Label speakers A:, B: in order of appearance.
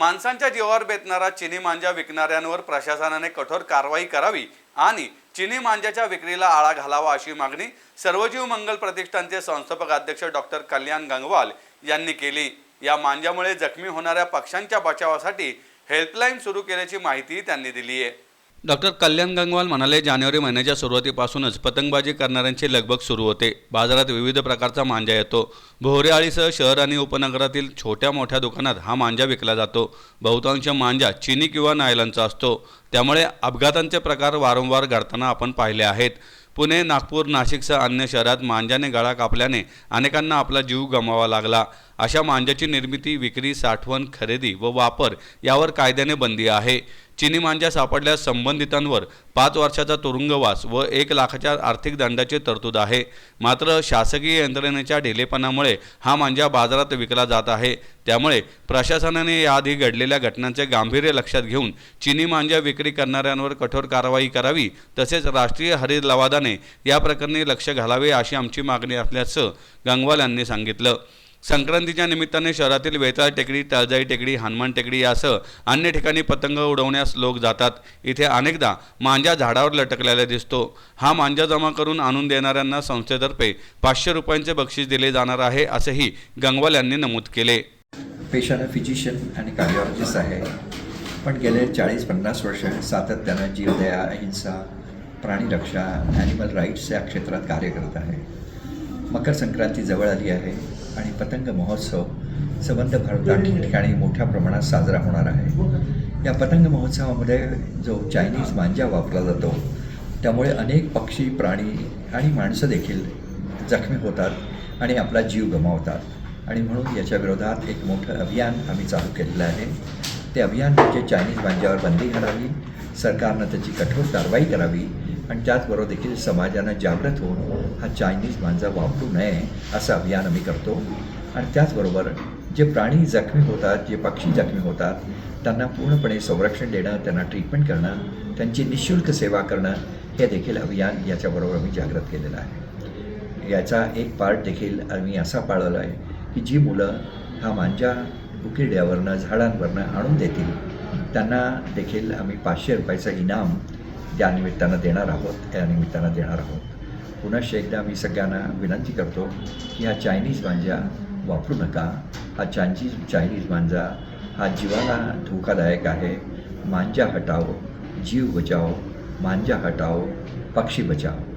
A: माणसांच्या जीवावर बेतणारा चिनी मांजा विकणाऱ्यांवर प्रशासनाने कठोर कारवाई करावी आणि चिनी मांजाच्या विक्रीला आळा घालावा अशी मागणी सर्वजीव मंगल प्रतिष्ठानचे संस्थापक अध्यक्ष डॉक्टर कल्याण गंगवाल यांनी केली. या मांजामुळे जखमी होणाऱ्या पक्ष्यांच्या बचावासाठी हेल्पलाईन सुरू केल्याची माहितीही त्यांनी दिली आहे डॉक्टर कल्याण गंगवाल म्हणाले जानेवारी महिन्याच्या सुरुवातीपासूनच पतंगबाजी करणाऱ्यांची लगबग सुरू होते. बाजारात विविध प्रकारचा मांजा येतो. भोवरेआळीसह शहर आणि उपनगरातील छोट्या मोठ्या दुकानात हा मांजा विकला जातो. बहुतांश मांजा चिनी किंवा नायलनचा असतो. त्यामुळे अपघातांचे प्रकार वारंवार घडताना आपण पाहिले आहेत. पुणे नागपूर नाशिकसह अन्य शहरात मांजाने गळा कापल्याने अनेकांना आपला जीव गमावा लागला. अशा मांजाची निर्मिती विक्री साठवण खरेदी व वापर यावर कायद्याने बंदी आहे. चिनी मांजा सापडल्यास संबंधितांवर पाच वर्षाचा तुरुंगवास व एक लाखाच्या आर्थिक दंडाची तरतूद आहे. मात्र शासकीय यंत्रणेच्या ढिलेपणामुळे हा मांजा बाजारात विकला जात आहे. त्यामुळे प्रशासनाने याआधी घडलेल्या घटनांचे गांभीर्य लक्षात घेऊन चिनी मांजा विक्री करणाऱ्यांवर कठोर कारवाई करावी तसेच राष्ट्रीय हरित लवादाने या प्रकरणी लक्ष घालावे अशी आमची मागणी असल्याचं गंगवाल यांनी सांगितलं. संक्रांतीच्या निमित्ताने शहरातील वेताळ टेकडी तळजाई टेकडी हनुमान टेकडी यासह अन्य ठिकाणी पतंग उडवण्यास लोक जातात. इथे अनेकदा मांजा झाडावर लटकलेला दिसतो. हा मांजा जमा करून आणून देणाऱ्यांना संस्थेतर्फे पाचशे रुपयांचे बक्षीस दिले जाणार आहे असंही गंगवाल यांनी नमूद केले.
B: पेशानं फिजिशियन आणि कार्डिओलॉजिस्ट आहे. पण गेले चाळीस पन्नास वर्ष सातत्यानं जीवदया अहिंसा प्राणीरक्षा ॲनिमल राईट्स या क्षेत्रात कार्य करत आहे. मकर संक्रांती जवळ आली आहे. आणि पतंग महोत्सव संबंध भारतात ठिकठिकाणी मोठ्या प्रमाणात साजरा होणार आहे. या पतंग महोत्सवामध्ये जो चायनीज मांजा वापरला जातो त्यामुळे अनेक पक्षी प्राणी आणि माणसं देखील जखमी होतात आणि आपला जीव गमावतात. आणि म्हणून याच्या विरोधात एक मोठं अभियान आम्ही चालू केलेलं आहे. ते अभियान म्हणजे चायनीज मांजावर बंदी घालावी सरकारनं त्याची कठोर कारवाई करावी आणि त्याचबरोबर देखील समाजानं जागृत होऊन हा चायनीज मांजा वापरू नये असं अभियान आम्ही करतो. आणि त्याचबरोबर जे प्राणी जखमी होतात जे पक्षी जखमी होतात त्यांना पूर्णपणे संरक्षण देणं त्यांना ट्रीटमेंट करणं त्यांची निशुल्क सेवा करणं हे देखील अभियान याच्याबरोबर आम्ही जागृत केलेलं आहे. याचा एक पार्ट देखील आम्ही असा पाळवला आहे की जी मुलं हा मांजा उकिरड्यावरनं झाडांवरनं आणून देतील त्यांना देखील आम्ही पाचशे रुपयाचं इनाम या निमित्तानं देणार आहोत या निमित्तानं देणार आहोत. पुनश्च एकदा मी सगळ्यांना विनंती करतो की हा चायनीज मांजा वापरू नका. हा चायनीज चायनीज मांजा हा जीवाला धोकादायक आहे. मांजा हटाओ जीव बचाओ मांजा हटाओ पक्षी बचाओ.